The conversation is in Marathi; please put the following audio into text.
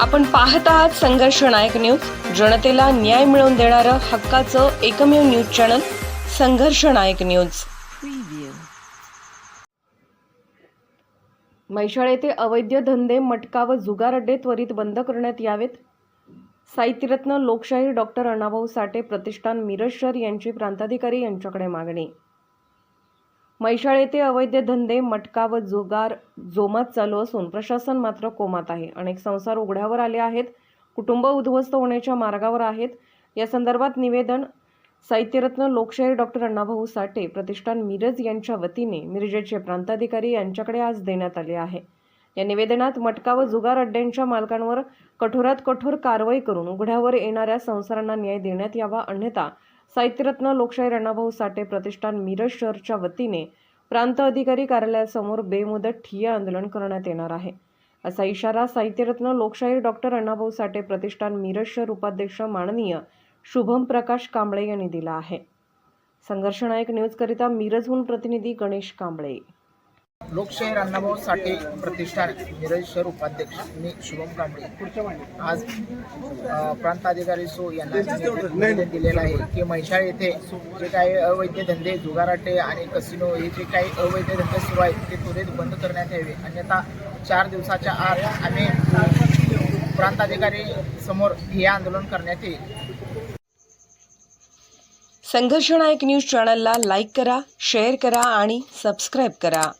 आपण पाहत आहात संघर्ष नायक न्यूज. जनतेला न्याय मिळवून देणारं हक्काचं एकमेव न्यूज चॅनल संघर्ष नायक न्यूज. म्हैसाळ येथे अवैध धंदे मटका व जुगार अड्डे त्वरित बंद करण्यात यावेत. साहित्यरत्न लोकशाहीर डॉक्टर अण्णाभाऊ साठे प्रतिष्ठान मिरज शहर यांची प्रांताधिकारी यांच्याकडे मागणी. मैशाळे येथे अवैध धंदे मटका व जुगार जोमात चालू असून प्रशासन मात्र कोमात आहे. अनेक संसार उघड्यावर आले आहेत. कुटुंब उद्ध्वस्त होण्याच्या मार्गावर आहेत. या संदर्भात निवेदन साहित्यरत्न लोकशाहीर डॉक्टर अण्णाभाऊ साठे प्रतिष्ठान मिरज यांच्या वतीने मिरजेचे प्रांताधिकारी यांच्याकडे आज देण्यात आले आहे. या निवेदनात मटका व जुगार अड्ड्यांच्या मालकांवर कठोरात कठोर कारवाई करून उघड्यावर येणाऱ्या संसारांना न्याय देण्यात यावा अन्यथा साहित्यरत्न लोकशाही अण्णाभाऊ साठे प्रतिष्ठान मिरज शहरच्या वतीने प्रांत अधिकारी कार्यालयासमोर बेमुदत ठिय्या आंदोलन करण्यात येणार आहे. असा इशारा साहित्यरत्न लोकशाहीर डॉक्टर अण्णाभाऊ साठे प्रतिष्ठान मिरज शहर उपाध्यक्ष माननीय शुभम प्रकाश कांबळे यांनी दिला आहे. संघर्ष नायक न्यूजकरिता मिरजहून प्रतिनिधी गणेश कांबळे. लोकशाहीर अण्णाभाऊ साठे प्रतिष्ठान मिरज शहर उपाध्यक्ष मी शुभम कांबळे. आज प्रांताधिकारी सो यांना निवेदन दिलेलं आहे की म्हैसाळ येथे जे काही अवैध धंदे जुगाराटे आणि कसिनो हे जे काही अवैध धंदे सुरू आहेत ते त्वरित बंद करण्यात यावे. अन्यथा चार दिवसाच्या आत आम्ही प्रांताधिकारी समोर हे आंदोलन करण्यात येईल. संघर्ष नायक न्यूज चॅनलला लाईक करा शेअर करा आणि सबस्क्राईब करा.